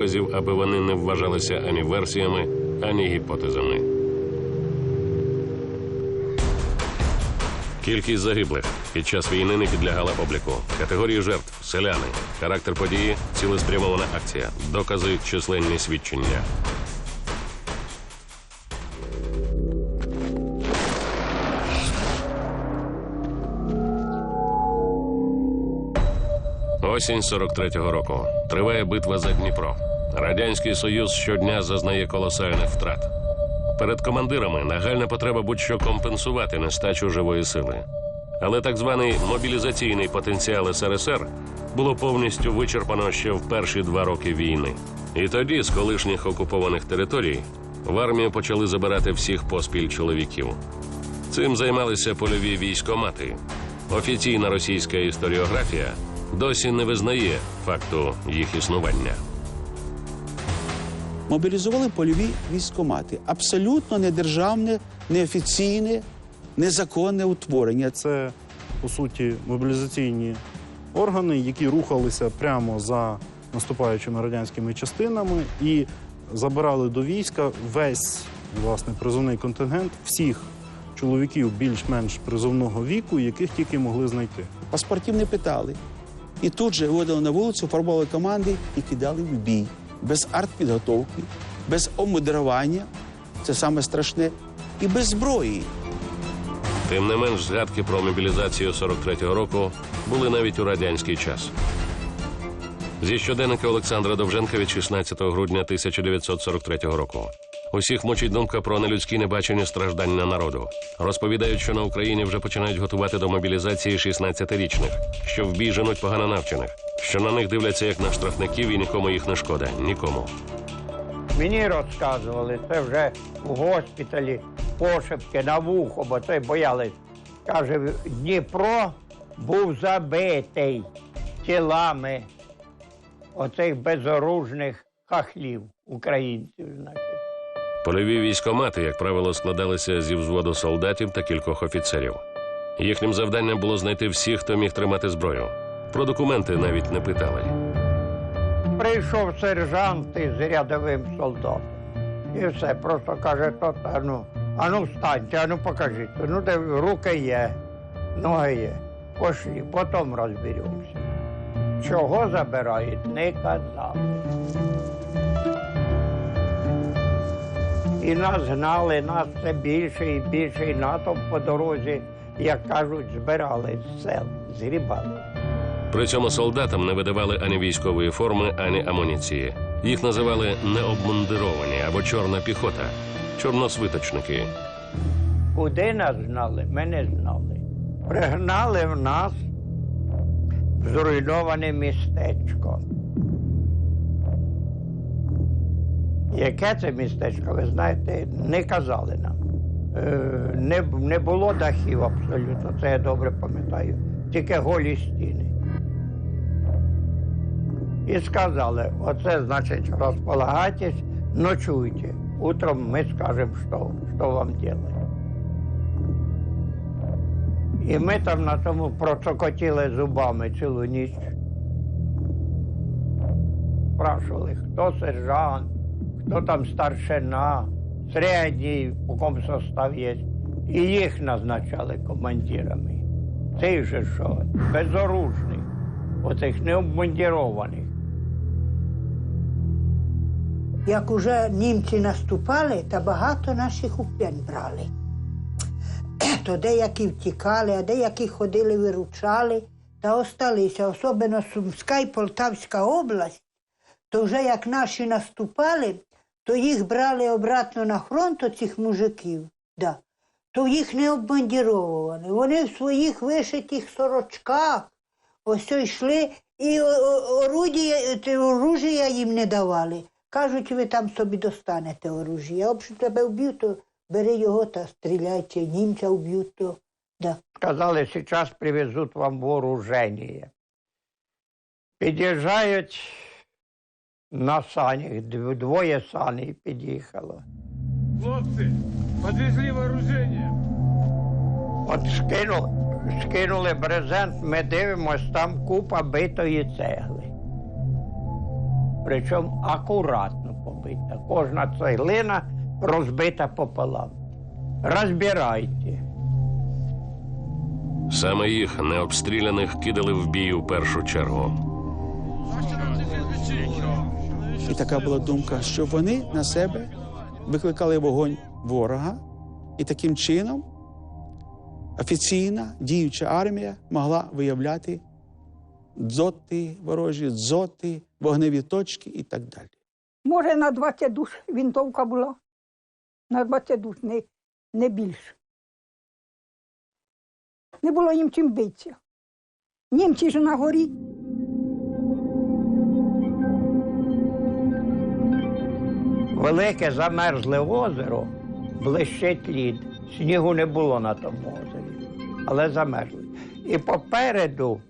доказів, аби вони не вважалися ані версіями, ані гіпотезами. Кількість загиблих під час війни не підлягала обліку. Категорії жертв селяни. Характер події цілеспрямована акція. Докази численні свідчення. Осінь 43-го року. Триває битва за Дніпро. Радянський Союз щодня зазнає колосальних втрат. Перед командирами нагальна потреба будь-що компенсувати нестачу живої сили. Але так званий мобілізаційний потенціал СРСР було повністю вичерпано ще в перші два роки війни. І тоді з колишніх окупованих територій в армію почали забирати всіх поспіль чоловіків. Цим займалися польові військомати. Офіційна російська історіографія досі не визнає факту їх існування. Мобілізували польові військомати. Абсолютно недержавне, неофіційне, незаконне утворення. Це по суті мобілізаційні органи, які рухалися прямо за наступаючими радянськими частинами і забирали до війська весь власне призовний контингент всіх чоловіків більш-менш призовного віку, яких тільки могли знайти. Паспортів не питали. І тут же виводили на вулицю, формували команди і кидали в бій. Без артпідготовки, без обмудрування, це саме страшне, і без зброї. Тим не менш, згадки про мобілізацію 43-го року були навіть у радянський час. Зі щоденника Олександра Довженка від 16 грудня 1943 року. Усіх мучить думка про нелюдські небачені страждання народу. Розповідають, що на Україні вже починають готувати до мобілізації 16-річних, що в бій женуть погано навчених, що на них дивляться як на штрафників і нікому їх не шкода. Нікому. Мені розказували, це вже в госпіталі пошепки на вухо, бо це боялись. Каже, Дніпро був забитий тілами оцих безоружних хахлів, українців, значить. Польові військомати, як правило, складалися зі взводу солдатів та кількох офіцерів. Їхнім завданням було знайти всіх, хто міг тримати зброю. Про документи навіть не питали. Прийшов сержант із рядовим солдатом. І все, просто каже, то, та, ну, а ну встаньте, а ну покажіть. Ну, де руки є, ноги є. Пошлі, потім розберемося. Чого забирають, не казав. І нас гнали, нас все більше і більше, і натовп по дорозі, як кажуть, збирали з сел, згрібали. При цьому солдатам не видавали ані військової форми, ані амуніції. Їх називали необмундировані або чорна піхота, чорносвиточники. Куди нас знали, ми не знали. Пригнали в нас в зруйноване містечко. Яке це містечко, ви знаєте, не казали нам. Е, не, не було дахів абсолютно, це я добре пам'ятаю. Тільки голі стіни. І сказали, оце значить розполагайтесь, ночуйте. Утром ми скажемо, що, що вам делать. І ми там на тому процокотіли зубами цілу ніч. Спрашували, хто сержант, хто там старшина, середній, у кому состав є. І їх назначали командирами. Цей же що, безоружних, оцих необмундірованих. Як уже німці наступали, та багато наших у плен брали. То деякі втікали, а деякі ходили, виручали та осталися. Особливо Сумська і Полтавська область, то вже як наші наступали, то їх брали обратно на фронт, оцих мужиків, да. то їх не обмандіровували. Вони в своїх вишитих сорочках ось йшли і оружія їм не давали. Кажуть, ви там собі достанете оружія. Якщо тебе вб'ють, то бери його та стріляй, чи німця вб'ють, то да. Сказали, зараз привезуть вам вооруження. Під'їжджають на санях, двоє саней під'їхало. Хлопцы, подвезли вооружение. От скинули, скинули брезент, ми дивимось, там купа битої цегли. Причому акуратно побита. Кожна цеглина розбита пополам. Розбирайте. Саме їх необстріляних кидали в бій у першу чергу. І така була думка, що вони на себе викликали вогонь ворога, і таким чином офіційна діюча армія могла виявляти дзоти ворожі, дзоти, вогневі точки і так далі. Може, на 20 душ вінтовка була. На 20 душ, не, не більше. Не було їм чим битися. Німці ж на горі. Велике замерзле озеро, блищить лід. Снігу не було на тому озері, але замерзли. І попереду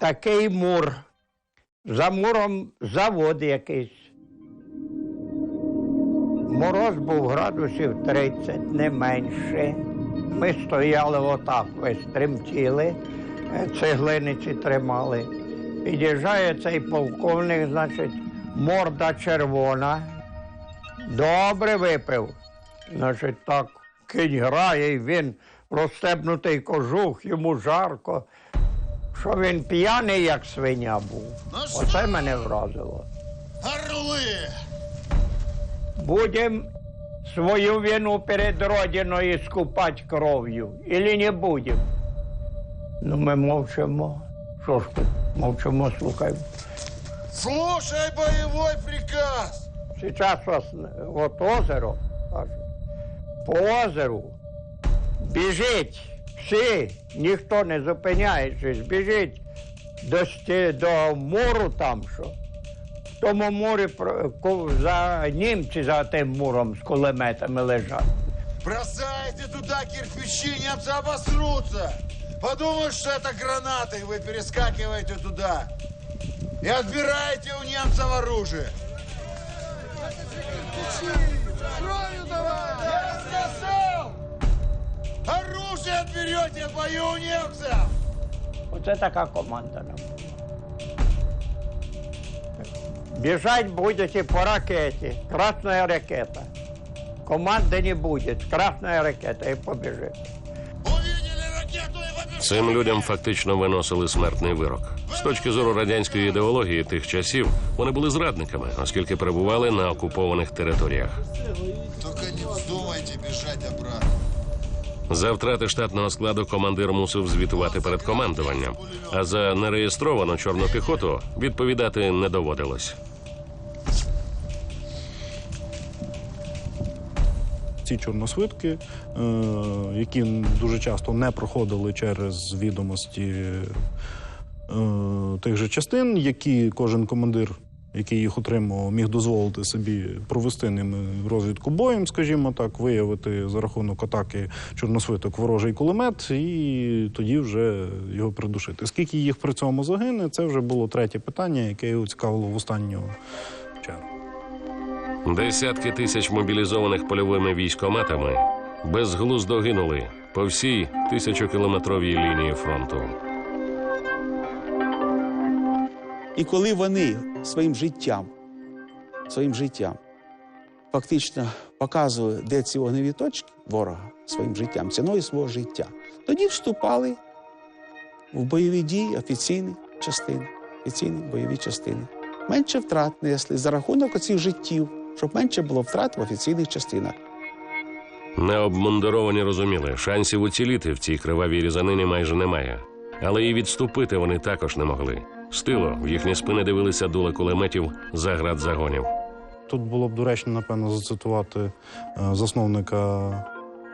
такий мур. За муром завод якийсь. Мороз був градусів 30, не менше. Ми стояли отак, весь тремтіли, е, цеглиниці тримали. Під'їжджає цей полковник, значить, морда червона. Добре випив. Значить, так кінь грає, і він розстебнутий кожух, йому жарко. Що він п'яний, як свиня був. Оце мене вразило. Орли! Будем свою вину перед Родиною скупати кров'ю, или не будем? Ну, ми мовчимо. Що ж тут мовчимо, слухаємо. Слушай боевой приказ! Сейчас ос- от озеро, каже, по озеру біжить всі, ніхто не зупиняючись, біжить до, сті- до муру там, що. В тому морі про- ко- за німці за тим муром з кулеметами лежать. Бросайте туда кирпичи, немцы обосрутся! Подумают, что это гранаты, и вы перескакиваете туда. И отбираете у немцев оружие. Я сказал! Оружие отберете бою у Вот Оце така команда нам. Біжать будете по ракеті. Красна ракета. Команди не буде. Красна ракета і побіжить. Цим людям фактично виносили смертний вирок. З точки зору радянської ідеології тих часів вони були зрадниками, оскільки перебували на окупованих територіях. Только не вздумайте бежать обратно. За втрати штатного складу командир мусив звітувати перед командуванням, а за нереєстровану чорну піхоту відповідати не доводилось. Ці чорносвитки, е, які дуже часто не проходили через відомості е, тих же частин, які кожен командир, який їх отримував, міг дозволити собі провести ними розвідку боєм, скажімо так, виявити за рахунок атаки чорносвиток ворожий кулемет, і тоді вже його придушити. Скільки їх при цьому загине, це вже було третє питання, яке його цікавило в останню чергу. Десятки тисяч мобілізованих польовими військоматами безглуздо гинули по всій тисячокілометровій лінії фронту. І коли вони своїм життям, своїм життям фактично показували, де ці вогневі точки ворога своїм життям, ціною свого життя, тоді вступали в бойові дії офіційні частини, офіційні бойові частини. Менше втрат несли за рахунок оцих життів, щоб менше було втрат в офіційних частинах. Необмундировані розуміли, шансів уціліти в цій кривавій різанині майже немає. Але і відступити вони також не могли. З тилу в їхні спини дивилися дула кулеметів заград загонів. Тут було б доречно, напевно, зацитувати е, засновника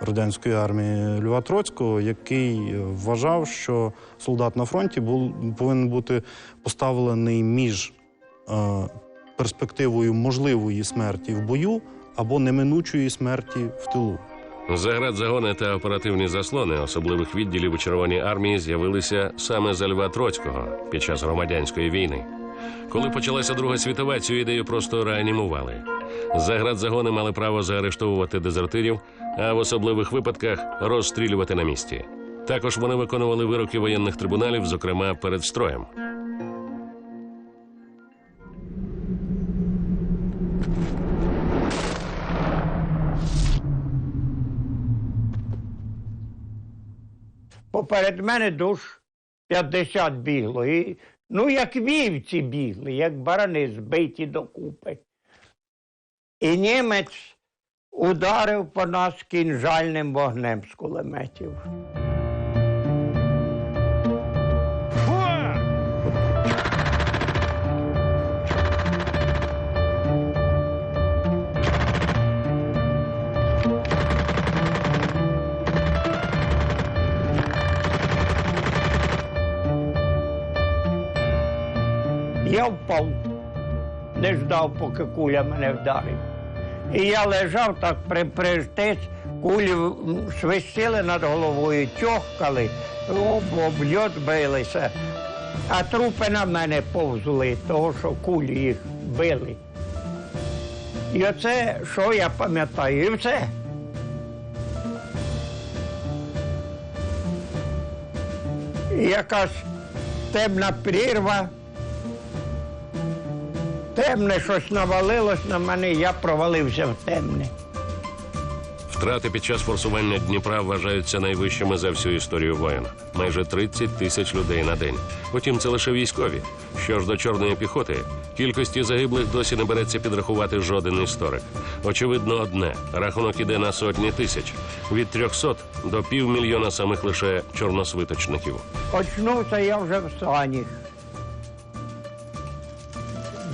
радянської армії Льва Троцького, який вважав, що солдат на фронті був, повинен бути поставлений між е, перспективою можливої смерті в бою або неминучої смерті в тилу. Заград загони та оперативні заслони особливих відділів у Червоній армії з'явилися саме за Льва Троцького під час громадянської війни. Коли почалася Друга світова, цю ідею просто реанімували. Заград загони мали право заарештовувати дезертирів, а в особливих випадках розстрілювати на місці. Також вони виконували вироки воєнних трибуналів, зокрема перед строєм. Поперед мене душ 50 бігло. І, ну, як вівці бігли, як барани збиті докупи. І німець ударив по нас кінжальним вогнем з кулеметів. Я впав, не ждав, поки куля мене вдарить. І я лежав так при, притись, кулі свистіли над головою, тьохкали, об, об билися, а трупи на мене повзли, того, що кулі їх били. І оце, що я пам'ятаю, і все. Якась темна прірва. Темне щось навалилось на мене, я провалився в темне. Втрати під час форсування Дніпра вважаються найвищими за всю історію воєн. Майже 30 тисяч людей на день. Утім, це лише військові. Що ж до чорної піхоти, кількості загиблих досі не береться підрахувати жоден історик. Очевидно, одне рахунок іде на сотні тисяч від 300 до півмільйона самих лише чорносвиточників. Очнувся я вже в санях.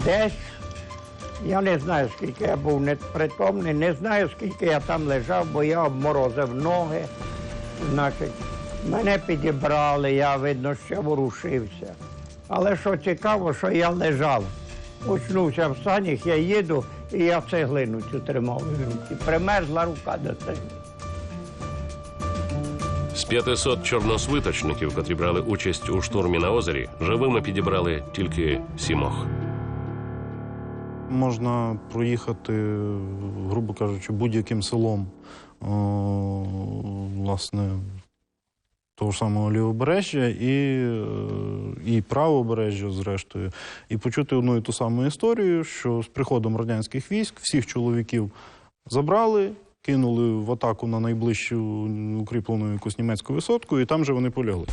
Десь, я не знаю, скільки я був непритомний, не знаю, скільки я там лежав, бо я обморозив ноги. Значить, мене підібрали, я, видно, ще ворушився. Але що цікаво, що я лежав. Очнувся в санях, я їду, і я цеглину цю тримав в руці. Примерзла рука до цегли. З 500 чорносвиточників, котрі брали участь у штурмі на озері, живими підібрали тільки сімох. Можна проїхати, грубо кажучи, будь-яким селом, власне, того ж самого лівобережжя і, е, і правобережжя, зрештою, і почути одну і ту саму історію, що з приходом радянських військ всіх чоловіків забрали, кинули в атаку на найближчу укріплену якусь німецьку висотку, і там же вони полягли.